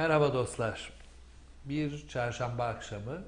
Merhaba dostlar. Bir çarşamba akşamı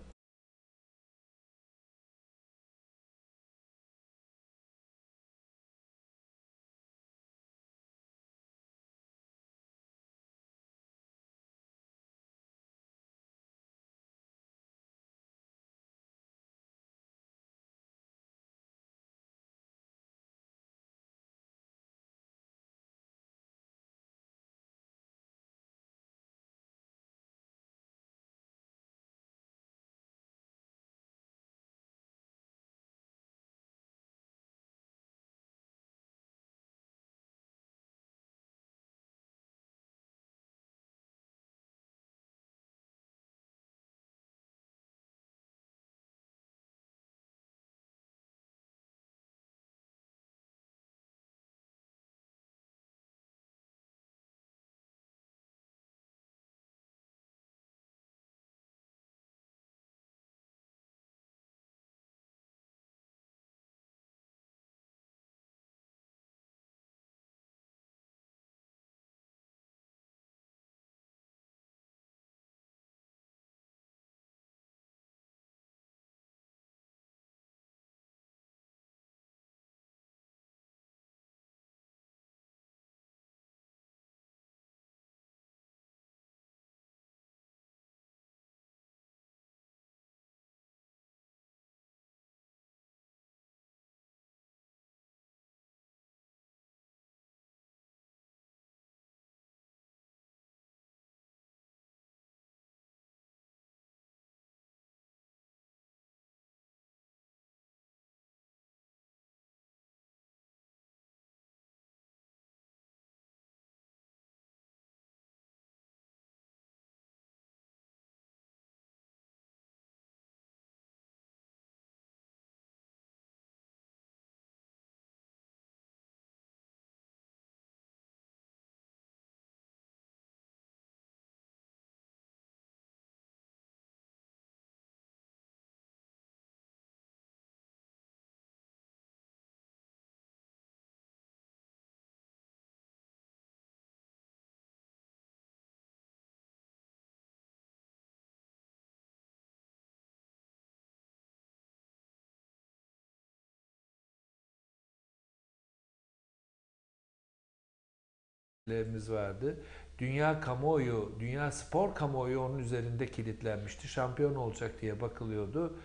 lerimiz vardı. Dünya kamuoyu, dünya spor kamuoyu onun üzerinde kilitlenmişti. Şampiyon olacak diye bakılıyordu.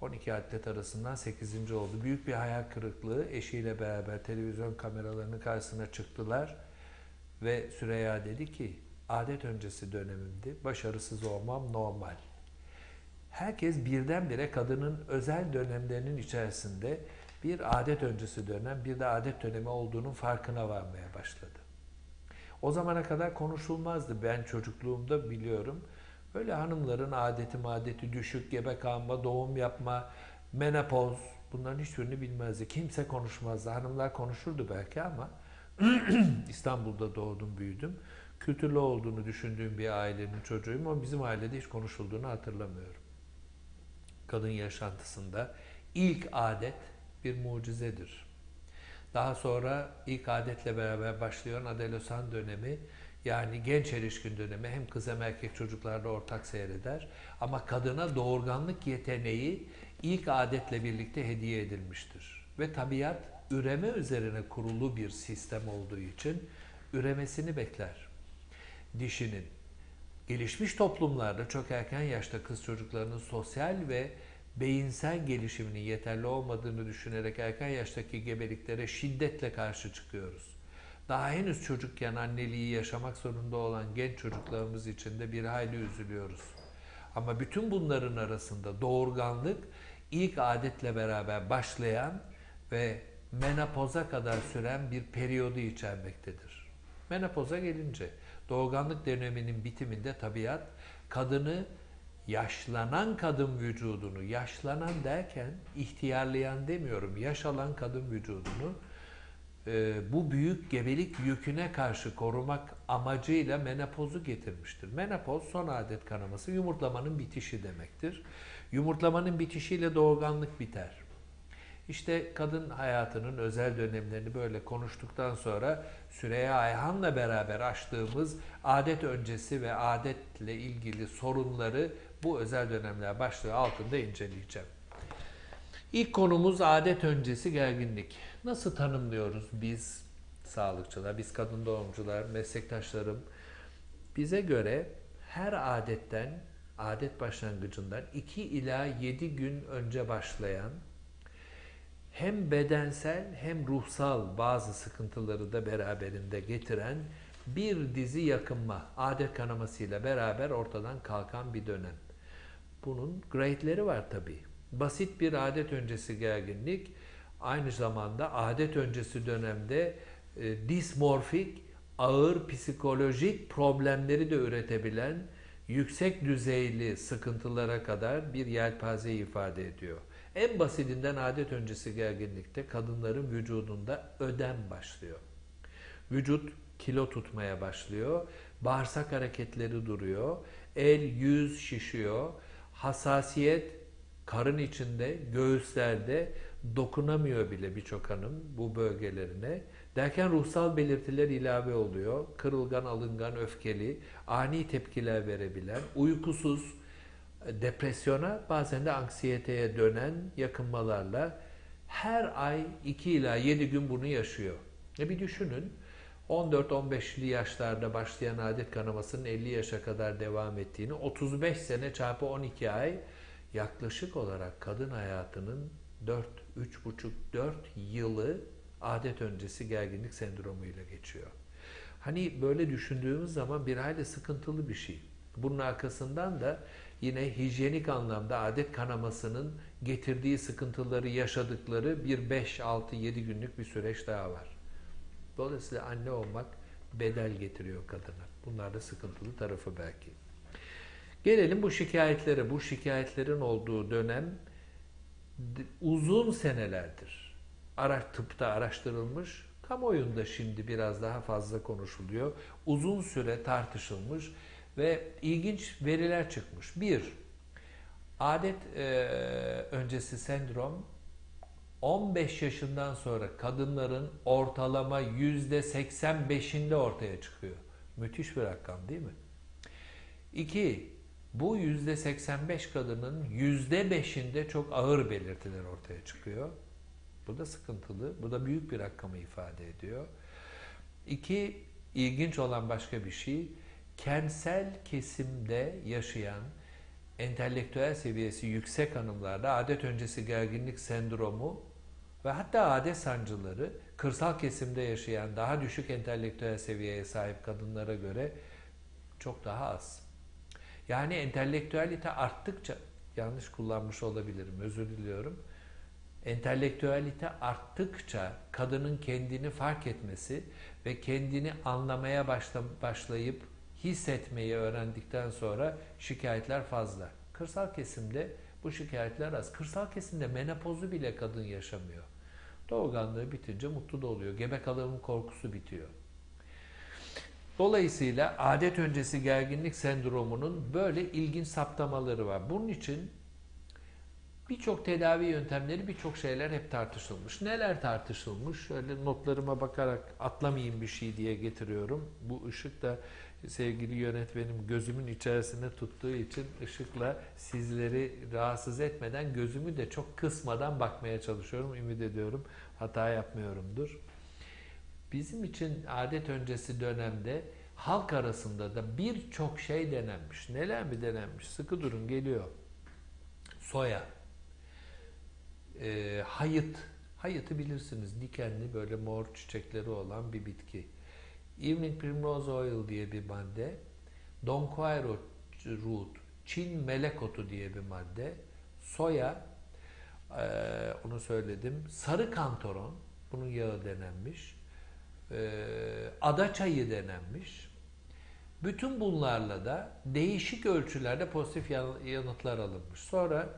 12 atlet arasından 8. oldu. Büyük bir hayal kırıklığı. Eşiyle beraber televizyon kameralarının karşısına çıktılar. Ve Süreyya dedi ki, adet öncesi dönemimdi. Başarısız olmam normal. Herkes birdenbire kadının özel dönemlerinin içerisinde bir adet öncesi dönem, bir de adet dönemi olduğunun farkına varmaya başladı. O zamana kadar konuşulmazdı. Ben çocukluğumda biliyorum. Böyle hanımların adeti madeti düşük, gebe kalma, doğum yapma, menopoz bunların hiçbirini bilmezdi. Kimse konuşmazdı. Hanımlar konuşurdu belki ama İstanbul'da doğdum, büyüdüm. Kültürlü olduğunu düşündüğüm bir ailenin çocuğuyum ama bizim ailede hiç konuşulduğunu hatırlamıyorum. Kadın yaşantısında ilk adet bir mucizedir. Daha sonra ilk adetle beraber başlayan adelosan dönemi yani genç erişkin dönemi hem kız hem erkek çocuklarda ortak seyreder. Ama kadına doğurganlık yeteneği ilk adetle birlikte hediye edilmiştir. Ve tabiat üreme üzerine kurulu bir sistem olduğu için üremesini bekler. Dişinin gelişmiş toplumlarda çok erken yaşta kız çocuklarının sosyal ve beyinsel gelişiminin yeterli olmadığını düşünerek erken yaştaki gebeliklere şiddetle karşı çıkıyoruz. Daha henüz çocukken anneliği yaşamak zorunda olan genç çocuklarımız için de bir hayli üzülüyoruz. Ama bütün bunların arasında doğurganlık ilk adetle beraber başlayan ve menopoza kadar süren bir periyodu içermektedir. Menopoza gelince doğurganlık döneminin bitiminde tabiat kadını yaşlanan kadın vücudunu, yaşlanan derken ihtiyarlayan demiyorum, yaş alan kadın vücudunu e, bu büyük gebelik yüküne karşı korumak amacıyla menopozu getirmiştir. Menopoz son adet kanaması yumurtlamanın bitişi demektir. Yumurtlamanın bitişiyle doğurganlık biter. İşte kadın hayatının özel dönemlerini böyle konuştuktan sonra Süreyya Ayhan'la beraber açtığımız adet öncesi ve adetle ilgili sorunları bu özel dönemler başlığı altında inceleyeceğim. İlk konumuz adet öncesi gerginlik. Nasıl tanımlıyoruz biz sağlıkçılar, biz kadın doğumcular, meslektaşlarım? Bize göre her adetten, adet başlangıcından 2 ila 7 gün önce başlayan hem bedensel hem ruhsal bazı sıkıntıları da beraberinde getiren bir dizi yakınma, adet kanamasıyla beraber ortadan kalkan bir dönem. Bunun grade'leri var tabii. Basit bir adet öncesi gerginlik, aynı zamanda adet öncesi dönemde e, dismorfik, ağır psikolojik problemleri de üretebilen yüksek düzeyli sıkıntılara kadar bir yelpaze ifade ediyor. En basitinden adet öncesi gerginlikte kadınların vücudunda ödem başlıyor. Vücut kilo tutmaya başlıyor, bağırsak hareketleri duruyor, el yüz şişiyor, hassasiyet karın içinde, göğüslerde dokunamıyor bile birçok hanım bu bölgelerine. Derken ruhsal belirtiler ilave oluyor. Kırılgan, alıngan, öfkeli, ani tepkiler verebilen, uykusuz, depresyona bazen de anksiyeteye dönen yakınmalarla her ay 2 ila 7 gün bunu yaşıyor. E bir düşünün 14-15'li yaşlarda başlayan adet kanamasının 50 yaşa kadar devam ettiğini 35 sene çarpı 12 ay yaklaşık olarak kadın hayatının 4, 3,5-4 yılı adet öncesi gerginlik sendromuyla geçiyor. Hani böyle düşündüğümüz zaman bir hayli sıkıntılı bir şey. Bunun arkasından da yine hijyenik anlamda adet kanamasının getirdiği sıkıntıları yaşadıkları bir 5, 6, 7 günlük bir süreç daha var. Dolayısıyla anne olmak bedel getiriyor kadına. Bunlar da sıkıntılı tarafı belki. Gelelim bu şikayetlere. Bu şikayetlerin olduğu dönem uzun senelerdir. Araç, tıpta araştırılmış, kamuoyunda şimdi biraz daha fazla konuşuluyor. Uzun süre tartışılmış ve ilginç veriler çıkmış. Bir, adet e, öncesi sendrom 15 yaşından sonra kadınların ortalama %85'inde ortaya çıkıyor. Müthiş bir rakam değil mi? İki, bu %85 kadının %5'inde çok ağır belirtiler ortaya çıkıyor. Bu da sıkıntılı. Bu da büyük bir rakamı ifade ediyor. İki, ilginç olan başka bir şey, kentsel kesimde yaşayan entelektüel seviyesi yüksek hanımlarda adet öncesi gerginlik sendromu ve hatta adet sancıları kırsal kesimde yaşayan daha düşük entelektüel seviyeye sahip kadınlara göre çok daha az. Yani entelektüelite arttıkça yanlış kullanmış olabilirim özür diliyorum. Entelektüelite arttıkça kadının kendini fark etmesi ve kendini anlamaya başla, başlayıp hissetmeyi öğrendikten sonra şikayetler fazla. Kırsal kesimde bu şikayetler az. Kırsal kesimde menopozu bile kadın yaşamıyor. Doğurganlığı bitince mutlu da oluyor. Gebe kalımın korkusu bitiyor. Dolayısıyla adet öncesi gerginlik sendromunun böyle ilginç saptamaları var. Bunun için birçok tedavi yöntemleri, birçok şeyler hep tartışılmış. Neler tartışılmış? Şöyle notlarıma bakarak atlamayayım bir şey diye getiriyorum. Bu ışık da sevgili yönetmenim gözümün içerisine tuttuğu için ışıkla sizleri rahatsız etmeden gözümü de çok kısmadan bakmaya çalışıyorum. Ümit ediyorum hata yapmıyorumdur. Bizim için adet öncesi dönemde halk arasında da birçok şey denenmiş. Neler mi denenmiş? Sıkı durun geliyor. Soya, e, hayıt, hayıtı bilirsiniz dikenli böyle mor çiçekleri olan bir bitki. Evening Primrose Oil diye bir madde, Donquairo root, Çin melek otu diye bir madde, soya, e, onu söyledim, sarı kantoron, bunun yağı denenmiş, e, ada çayı denenmiş. Bütün bunlarla da değişik ölçülerde pozitif yanıtlar alınmış. Sonra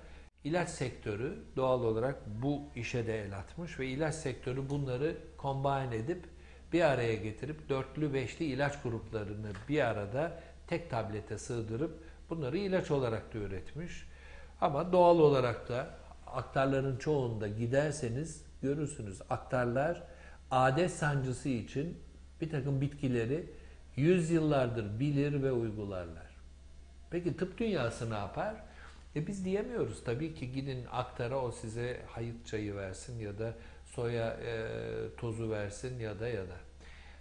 ilaç sektörü doğal olarak bu işe de el atmış ve ilaç sektörü bunları combine edip bir araya getirip dörtlü beşli ilaç gruplarını bir arada tek tablete sığdırıp bunları ilaç olarak da üretmiş. Ama doğal olarak da aktarların çoğunda giderseniz görürsünüz. Aktarlar adet sancısı için bir takım bitkileri yüzyıllardır bilir ve uygularlar. Peki tıp dünyası ne yapar? E biz diyemiyoruz. Tabii ki gidin aktara o size hayıt çayı versin ya da soya e, tozu versin ya da ya da.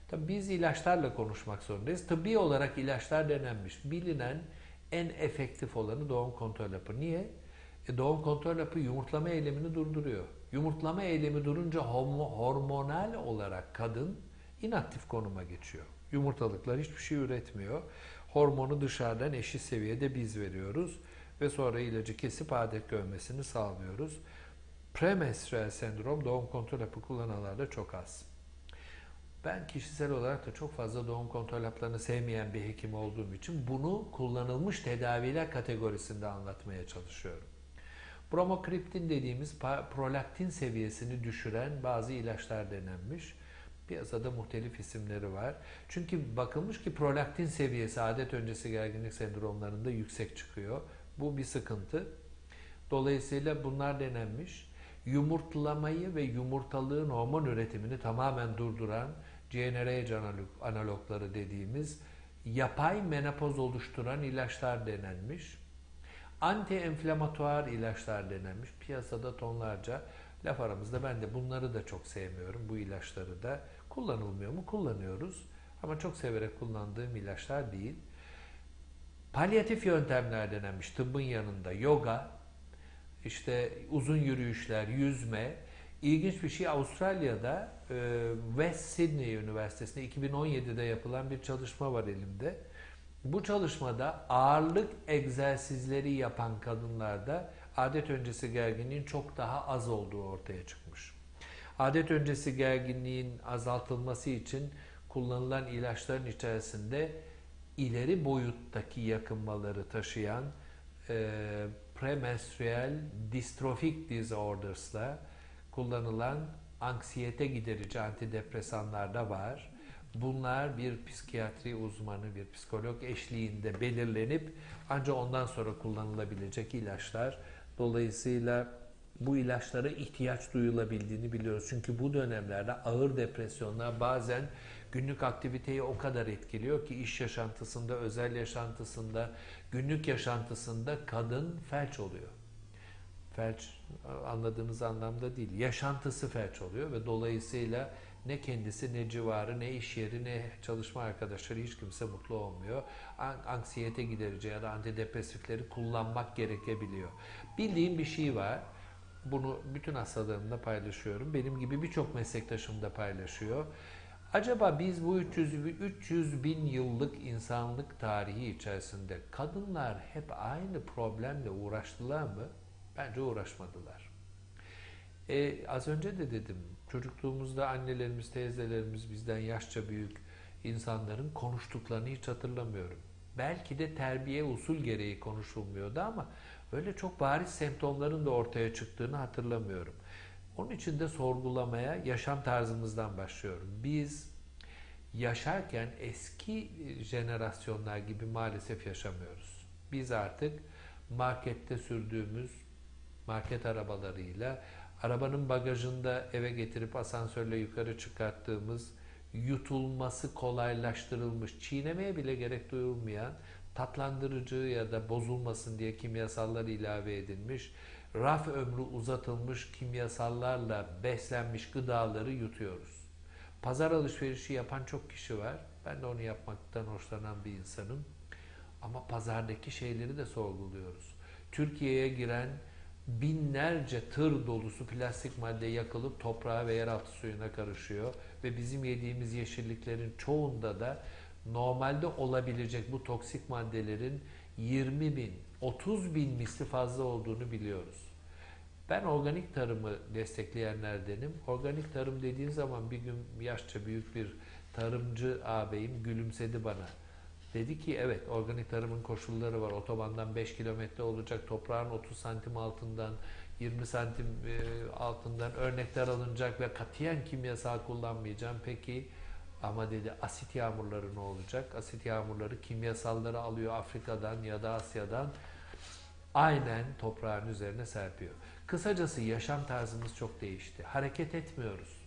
Tabii biz ilaçlarla konuşmak zorundayız. Tıbbi olarak ilaçlar denenmiş. Bilinen en efektif olanı doğum kontrol hapı. Niye? E doğum kontrol hapı yumurtlama eylemini durduruyor. Yumurtlama eylemi durunca hormonal olarak kadın inaktif konuma geçiyor. Yumurtalıklar hiçbir şey üretmiyor. Hormonu dışarıdan eşit seviyede biz veriyoruz ve sonra ilacı kesip adet görmesini sağlıyoruz. Premenstrüel sendrom doğum kontrol hapı kullananlarda çok az. Ben kişisel olarak da çok fazla doğum kontrol haplarını sevmeyen bir hekim olduğum için bunu kullanılmış tedaviler kategorisinde anlatmaya çalışıyorum. Bromokriptin dediğimiz prolaktin seviyesini düşüren bazı ilaçlar denenmiş. Piyasada muhtelif isimleri var. Çünkü bakılmış ki prolaktin seviyesi adet öncesi gerginlik sendromlarında yüksek çıkıyor. Bu bir sıkıntı. Dolayısıyla bunlar denenmiş. Yumurtlamayı ve yumurtalığın hormon üretimini tamamen durduran GnRH analogları dediğimiz yapay menopoz oluşturan ilaçlar denenmiş. Anti-enflamatuar ilaçlar denenmiş. Piyasada tonlarca. Laf aramızda ben de bunları da çok sevmiyorum. Bu ilaçları da kullanılmıyor mu? Kullanıyoruz. Ama çok severek kullandığım ilaçlar değil. Palyatif yöntemler denenmiş tıbbın yanında. Yoga, işte uzun yürüyüşler, yüzme. İlginç bir şey Avustralya'da e, West Sydney Üniversitesi'nde 2017'de yapılan bir çalışma var elimde. Bu çalışmada ağırlık egzersizleri yapan kadınlarda adet öncesi gerginliğin çok daha az olduğu ortaya çıkmış. Adet öncesi gerginliğin azaltılması için kullanılan ilaçların içerisinde ileri boyuttaki yakınmaları taşıyan e, premenstrüel distrofik disorders'la kullanılan anksiyete giderici antidepresanlar da var. Bunlar bir psikiyatri uzmanı, bir psikolog eşliğinde belirlenip ancak ondan sonra kullanılabilecek ilaçlar. Dolayısıyla bu ilaçlara ihtiyaç duyulabildiğini biliyoruz. Çünkü bu dönemlerde ağır depresyonlar bazen günlük aktiviteyi o kadar etkiliyor ki iş yaşantısında, özel yaşantısında, günlük yaşantısında kadın felç oluyor. Felç anladığımız anlamda değil, yaşantısı felç oluyor ve dolayısıyla ne kendisi ne civarı ne iş yeri ne çalışma arkadaşları hiç kimse mutlu olmuyor. Anksiyete giderici ya da antidepresifleri kullanmak gerekebiliyor. Bildiğim bir şey var. Bunu bütün hastalarımla paylaşıyorum. Benim gibi birçok meslektaşım da paylaşıyor. Acaba biz bu 300, 300 bin yıllık insanlık tarihi içerisinde kadınlar hep aynı problemle uğraştılar mı? Bence uğraşmadılar. E, az önce de dedim, çocukluğumuzda annelerimiz, teyzelerimiz, bizden yaşça büyük insanların konuştuklarını hiç hatırlamıyorum. Belki de terbiye usul gereği konuşulmuyordu ama öyle çok bariz semptomların da ortaya çıktığını hatırlamıyorum. Onun için de sorgulamaya yaşam tarzımızdan başlıyorum. Biz yaşarken eski jenerasyonlar gibi maalesef yaşamıyoruz. Biz artık markette sürdüğümüz market arabalarıyla arabanın bagajında eve getirip asansörle yukarı çıkarttığımız yutulması kolaylaştırılmış, çiğnemeye bile gerek duyulmayan tatlandırıcı ya da bozulmasın diye kimyasallar ilave edilmiş, raf ömrü uzatılmış kimyasallarla beslenmiş gıdaları yutuyoruz. Pazar alışverişi yapan çok kişi var. Ben de onu yapmaktan hoşlanan bir insanım. Ama pazardaki şeyleri de sorguluyoruz. Türkiye'ye giren binlerce tır dolusu plastik madde yakılıp toprağa ve yeraltı suyuna karışıyor ve bizim yediğimiz yeşilliklerin çoğunda da normalde olabilecek bu toksik maddelerin 20 bin, 30 bin misli fazla olduğunu biliyoruz. Ben organik tarımı destekleyenlerdenim. Organik tarım dediğin zaman bir gün yaşça büyük bir tarımcı ağabeyim gülümsedi bana. Dedi ki evet organik tarımın koşulları var. Otobandan 5 kilometre olacak. Toprağın 30 santim altından 20 santim e, altından örnekler alınacak ve katiyen kimyasal kullanmayacağım. Peki ama dedi asit yağmurları ne olacak? Asit yağmurları kimyasalları alıyor Afrika'dan ya da Asya'dan. aynen toprağın üzerine serpiyor. Kısacası yaşam tarzımız çok değişti. Hareket etmiyoruz.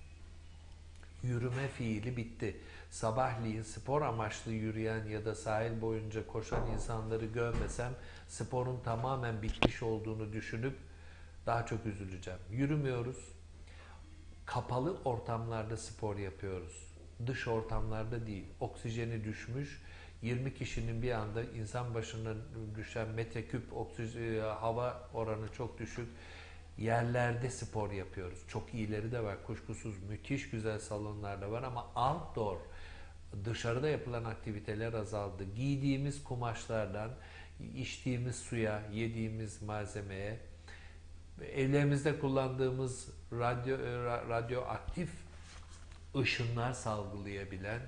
Yürüme fiili bitti. Sabahleyin spor amaçlı yürüyen ya da sahil boyunca koşan insanları görmesem sporun tamamen bitmiş olduğunu düşünüp daha çok üzüleceğim. Yürümüyoruz. Kapalı ortamlarda spor yapıyoruz. Dış ortamlarda değil. Oksijeni düşmüş. 20 kişinin bir anda insan başına düşen metreküp oksijen, hava oranı çok düşük yerlerde spor yapıyoruz. Çok iyileri de var kuşkusuz. Müthiş güzel salonlar da var ama outdoor dışarıda yapılan aktiviteler azaldı. Giydiğimiz kumaşlardan, içtiğimiz suya, yediğimiz malzemeye, evlerimizde kullandığımız radyo radyoaktif ışınlar salgılayabilen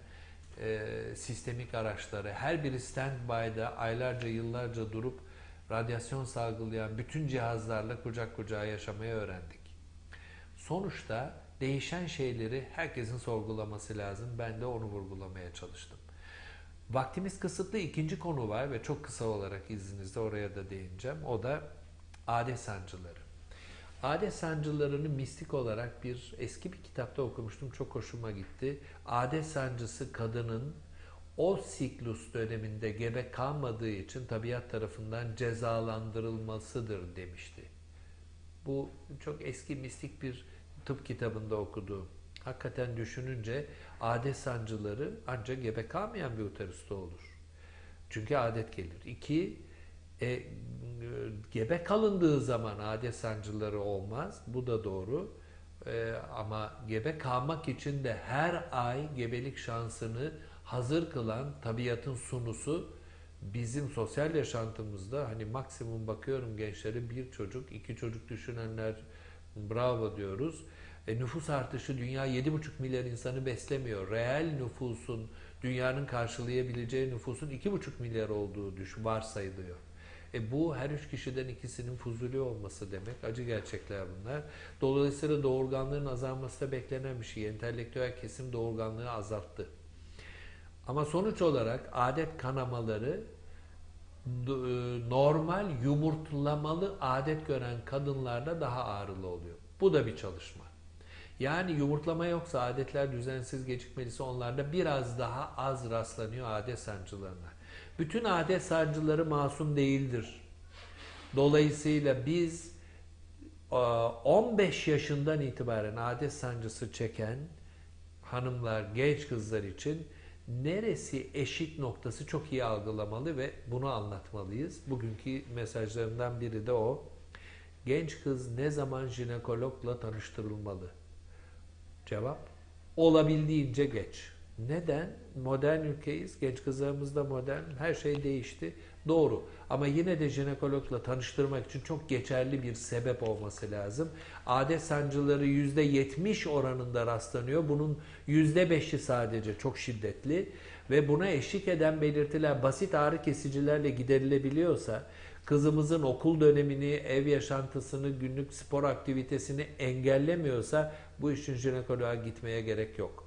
e, sistemik araçları, her biri standby'da aylarca yıllarca durup radyasyon salgılayan bütün cihazlarla kucak kucağa yaşamayı öğrendik. Sonuçta değişen şeyleri herkesin sorgulaması lazım. Ben de onu vurgulamaya çalıştım. Vaktimiz kısıtlı ikinci konu var ve çok kısa olarak izninizle oraya da değineceğim. O da adet sancıları. Adet sancılarını mistik olarak bir eski bir kitapta okumuştum. Çok hoşuma gitti. Adet sancısı kadının o siklus döneminde gebe kalmadığı için tabiat tarafından cezalandırılmasıdır demişti. Bu çok eski mistik bir tıp kitabında okuduğum. Hakikaten düşününce adet sancıları ancak gebe kalmayan bir uterusta olur. Çünkü adet gelir. İki, e, gebe kalındığı zaman adet sancıları olmaz. Bu da doğru. E, ama gebe kalmak için de her ay gebelik şansını hazır kılan tabiatın sunusu bizim sosyal yaşantımızda hani maksimum bakıyorum gençlere bir çocuk, iki çocuk düşünenler bravo diyoruz. E, nüfus artışı dünya 7,5 milyar insanı beslemiyor. Reel nüfusun, dünyanın karşılayabileceği nüfusun 2,5 milyar olduğu düş varsayılıyor. E bu her üç kişiden ikisinin fuzuli olması demek. Acı gerçekler bunlar. Dolayısıyla doğurganlığın azalması da beklenen bir şey. Entelektüel kesim doğurganlığı azalttı. Ama sonuç olarak adet kanamaları e, normal yumurtlamalı adet gören kadınlarda daha ağrılı oluyor. Bu da bir çalışma. Yani yumurtlama yoksa adetler düzensiz gecikmelisi onlarda biraz daha az rastlanıyor adet sancılarına. Bütün adet sancıları masum değildir. Dolayısıyla biz 15 e, yaşından itibaren adet sancısı çeken hanımlar, genç kızlar için neresi eşik noktası çok iyi algılamalı ve bunu anlatmalıyız. Bugünkü mesajlarımdan biri de o. Genç kız ne zaman jinekologla tanıştırılmalı? Cevap, olabildiğince geç. Neden? Modern ülkeyiz, genç kızlarımız da modern, her şey değişti. Doğru. Ama yine de jinekologla tanıştırmak için çok geçerli bir sebep olması lazım. Adet sancıları %70 oranında rastlanıyor. Bunun %5'i sadece çok şiddetli ve buna eşlik eden belirtiler basit ağrı kesicilerle giderilebiliyorsa kızımızın okul dönemini, ev yaşantısını, günlük spor aktivitesini engellemiyorsa bu için jinekoloğa gitmeye gerek yok.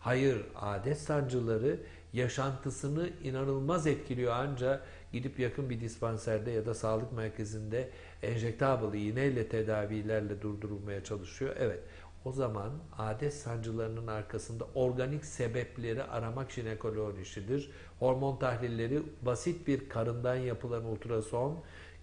Hayır, adet sancıları yaşantısını inanılmaz etkiliyor ancak gidip yakın bir dispanserde ya da sağlık merkezinde enjektable iğneyle tedavilerle durdurulmaya çalışıyor. Evet, o zaman adet sancılarının arkasında organik sebepleri aramak jinekoloğun işidir. Hormon tahlilleri basit bir karından yapılan ultrason,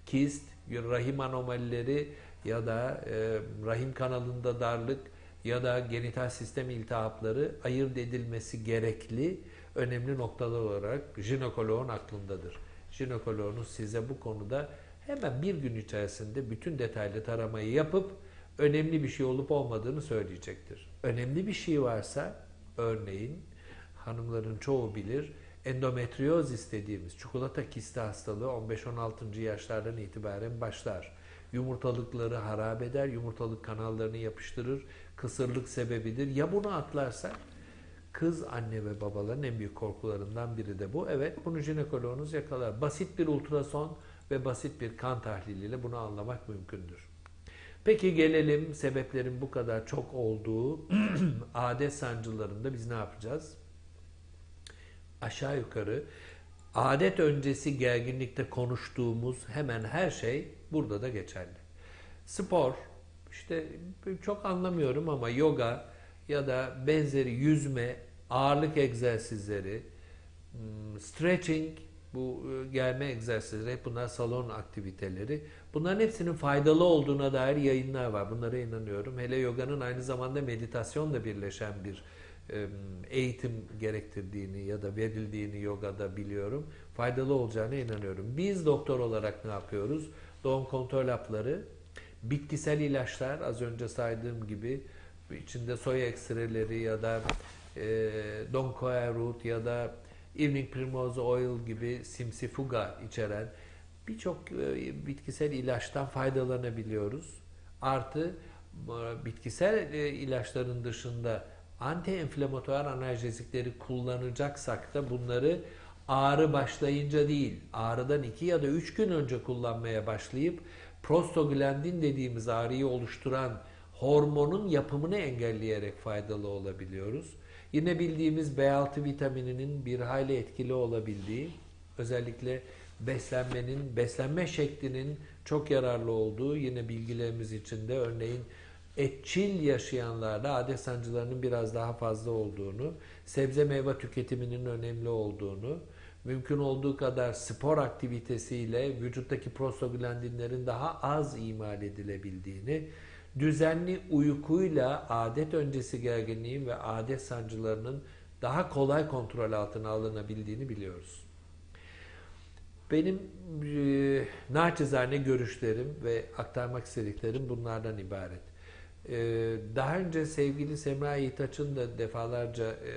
kist, rahim anomalileri ya da e, rahim kanalında darlık ya da genital sistem iltihapları ayırt edilmesi gerekli önemli noktalar olarak jinekoloğun aklındadır. Jinekoloğunuz size bu konuda hemen bir gün içerisinde bütün detaylı taramayı yapıp önemli bir şey olup olmadığını söyleyecektir. Önemli bir şey varsa örneğin hanımların çoğu bilir endometriyoz dediğimiz çikolata kisti hastalığı 15-16. yaşlardan itibaren başlar. Yumurtalıkları harap eder, yumurtalık kanallarını yapıştırır, kısırlık sebebidir. Ya bunu atlarsak kız anne ve babaların en büyük korkularından biri de bu. Evet bunu jinekoloğunuz yakalar. Basit bir ultrason ve basit bir kan tahliliyle bunu anlamak mümkündür. Peki gelelim sebeplerin bu kadar çok olduğu adet sancılarında biz ne yapacağız? Aşağı yukarı adet öncesi gerginlikte konuştuğumuz hemen her şey burada da geçerli. Spor, işte çok anlamıyorum ama yoga ya da benzeri yüzme, ağırlık egzersizleri, hmm, stretching, bu e, gelme egzersizleri, bunlar salon aktiviteleri. Bunların hepsinin faydalı olduğuna dair yayınlar var. Bunlara inanıyorum. Hele yoganın aynı zamanda meditasyonla birleşen bir e, eğitim gerektirdiğini ya da verildiğini yogada biliyorum. Faydalı olacağına inanıyorum. Biz doktor olarak ne yapıyoruz? Doğum kontrol hapları, bitkisel ilaçlar az önce saydığım gibi içinde soya ekstreleri ya da e, donkoya root ya da evening primrose oil gibi simsifuga içeren birçok e, bitkisel ilaçtan faydalanabiliyoruz. Artı e, bitkisel e, ilaçların dışında anti-enflamatuar analjezikleri kullanacaksak da bunları ağrı başlayınca değil, ağrıdan 2 ya da 3 gün önce kullanmaya başlayıp prostaglandin dediğimiz ağrıyı oluşturan hormonun yapımını engelleyerek faydalı olabiliyoruz. Yine bildiğimiz B6 vitamininin bir hayli etkili olabildiği, özellikle beslenmenin, beslenme şeklinin çok yararlı olduğu yine bilgilerimiz içinde örneğin etçil yaşayanlarda adet sancılarının biraz daha fazla olduğunu, sebze meyve tüketiminin önemli olduğunu, mümkün olduğu kadar spor aktivitesiyle vücuttaki prostaglandinlerin daha az imal edilebildiğini, düzenli uykuyla adet öncesi gerginliğin ve adet sancılarının daha kolay kontrol altına alınabildiğini biliyoruz. Benim e, naçizane görüşlerim ve aktarmak istediklerim bunlardan ibaret. E, daha önce sevgili Semra İtaç'ın da defalarca e,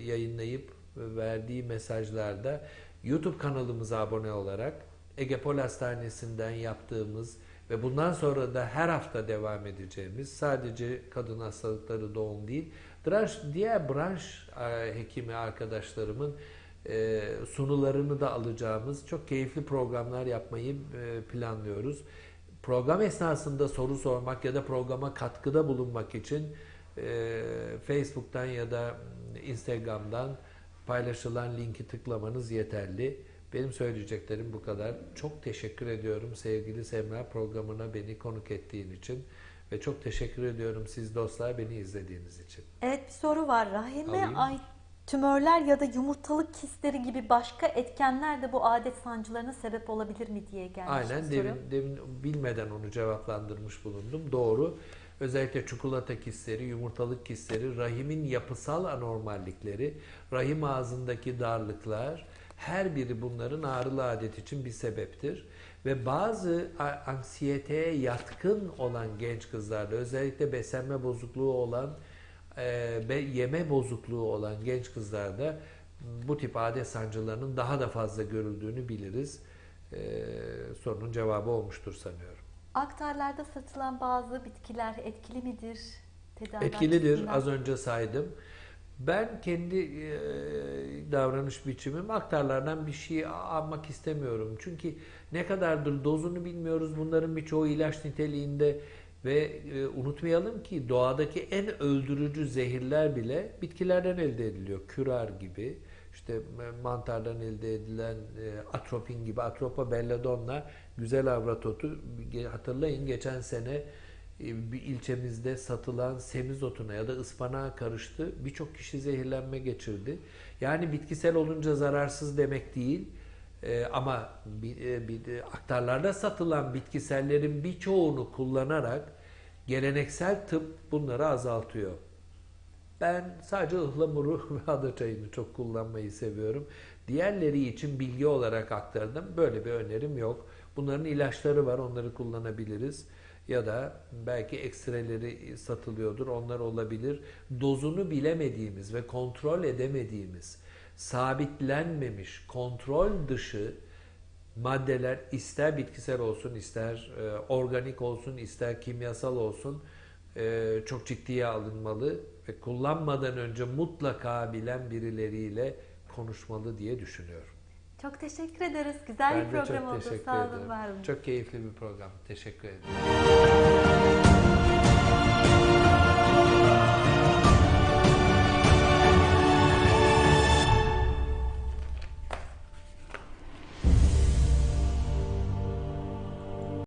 yayınlayıp verdiği mesajlarda YouTube kanalımıza abone olarak Egepol Hastanesi'nden yaptığımız ve bundan sonra da her hafta devam edeceğimiz sadece kadın hastalıkları doğum değil, diğer branş e, hekimi arkadaşlarımın e, sunularını da alacağımız çok keyifli programlar yapmayı e, planlıyoruz. Program esnasında soru sormak ya da programa katkıda bulunmak için Facebook'tan ya da Instagram'dan paylaşılan linki tıklamanız yeterli. Benim söyleyeceklerim bu kadar. Çok teşekkür ediyorum sevgili Semra programına beni konuk ettiğin için. Ve çok teşekkür ediyorum siz dostlar beni izlediğiniz için. Evet bir soru var. Rahime Alayım. ay tümörler ya da yumurtalık kistleri gibi başka etkenler de bu adet sancılarına sebep olabilir mi diye gelmiş Aynen demin, soru. demin bilmeden onu cevaplandırmış bulundum. Doğru. Özellikle çikolata kistleri, yumurtalık kistleri, rahimin yapısal anormallikleri, rahim ağzındaki darlıklar, her biri bunların ağrılı adet için bir sebeptir. Ve bazı anksiyeteye yatkın olan genç kızlarda özellikle beslenme bozukluğu olan e, yeme bozukluğu olan genç kızlarda bu tip adet sancılarının daha da fazla görüldüğünü biliriz. E, sorunun cevabı olmuştur sanıyorum. Aktarlarda satılan bazı bitkiler etkili midir? Tedavi Etkilidir. Az önce saydım. Ben kendi e, davranış biçimim aktarlardan bir şey almak istemiyorum. Çünkü ne kadardır dozunu bilmiyoruz. Bunların birçoğu ilaç niteliğinde ve e, unutmayalım ki doğadaki en öldürücü zehirler bile bitkilerden elde ediliyor. Kürar gibi, işte mantardan elde edilen e, atropin gibi, atropa belladonna, güzel avratotu hatırlayın geçen sene e, bir ilçemizde satılan semizotuna ya da ıspanağa karıştı. Birçok kişi zehirlenme geçirdi. Yani bitkisel olunca zararsız demek değil. Ee, ama bir, e, bir, aktarlarda satılan bitkisellerin birçoğunu kullanarak geleneksel tıp bunları azaltıyor. Ben sadece ıhlamuru ve ada çok kullanmayı seviyorum. Diğerleri için bilgi olarak aktardım. Böyle bir önerim yok. Bunların ilaçları var, onları kullanabiliriz ya da belki ekstreleri satılıyordur. Onlar olabilir. Dozunu bilemediğimiz ve kontrol edemediğimiz, sabitlenmemiş, kontrol dışı maddeler ister bitkisel olsun, ister e, organik olsun, ister kimyasal olsun e, çok ciddiye alınmalı ve kullanmadan önce mutlaka bilen birileriyle konuşmalı diye düşünüyorum. Çok teşekkür ederiz. Güzel Ben bir program oldu. Sağ olun, var olun. Çok keyifli bir program. Teşekkür ederim.